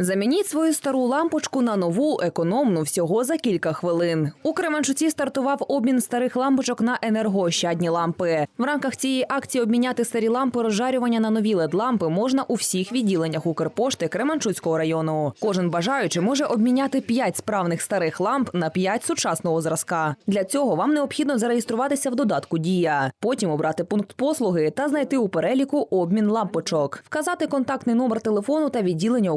Замініть свою стару лампочку на нову, економну всього за кілька хвилин. У Кременчуці стартував обмін старих лампочок на енергоощадні лампи. В рамках цієї акції обміняти старі лампи розжарювання на нові LED-лампи можна у всіх відділеннях Укрпошти Кременчуцького району. Кожен бажаючий може обміняти 5 справних старих ламп на 5 сучасного зразка. Для цього вам необхідно зареєструватися в додатку Дія, потім обрати пункт послуги та знайти у переліку обмін лампочок, вказати контактний номер телефону та відділення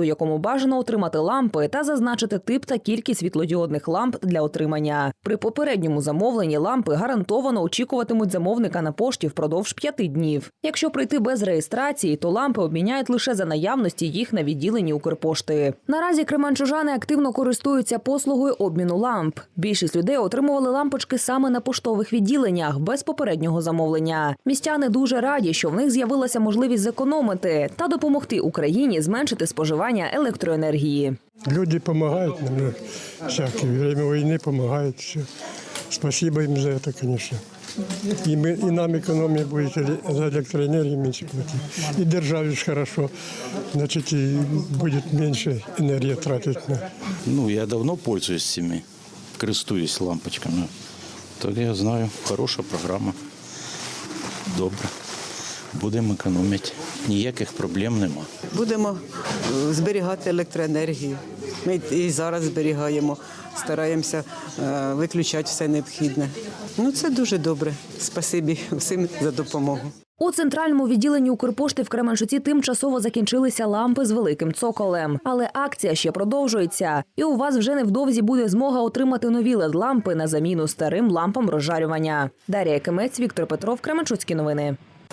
Укрпошту, якому бажано отримати лампи, та зазначити тип та кількість світлодіодних ламп для отримання. При попередньому замовленні лампи гарантовано очікуватимуть замовника на пошті впродовж п'яти днів. Якщо прийти без реєстрації, то лампи обміняють лише за наявності їх на відділенні Укрпошти. Наразі кременчужани активно користуються послугою обміну ламп. Більшість людей отримували лампочки саме на поштових відділеннях без попереднього замовлення. Містяни дуже раді, що в них з'явилася можливість зекономити та допомогти Україні зменшити споживання електроенергії. Люди помогают нам, ну, всякое время войны помогают. Все. Спасибо им за это, конечно. И, мы, и нам экономия будет эле- за электроэнергию меньше платить. И державе ж хорошо. Значит, и будет меньше энергии тратить на Ну, я давно пользуюсь цими, користуюсь лампочками. Так я знаю, хороша програма. Добре. Будемо економити. Ніяких проблем нема. Будемо е, зберігати електроенергію. Ми і зараз зберігаємо, стараємося е, виключати все необхідне. Ну це дуже добре. Спасибі всім за допомогу. У центральному відділенні Укрпошти в Кременчуці тимчасово закінчилися лампи з великим цоколем. Але акція ще продовжується, і у вас вже невдовзі буде змога отримати нові LED-лампи на заміну старим лампам розжарювання. Дар'я Кимець, Віктор Петров, Кременчуцькі новини.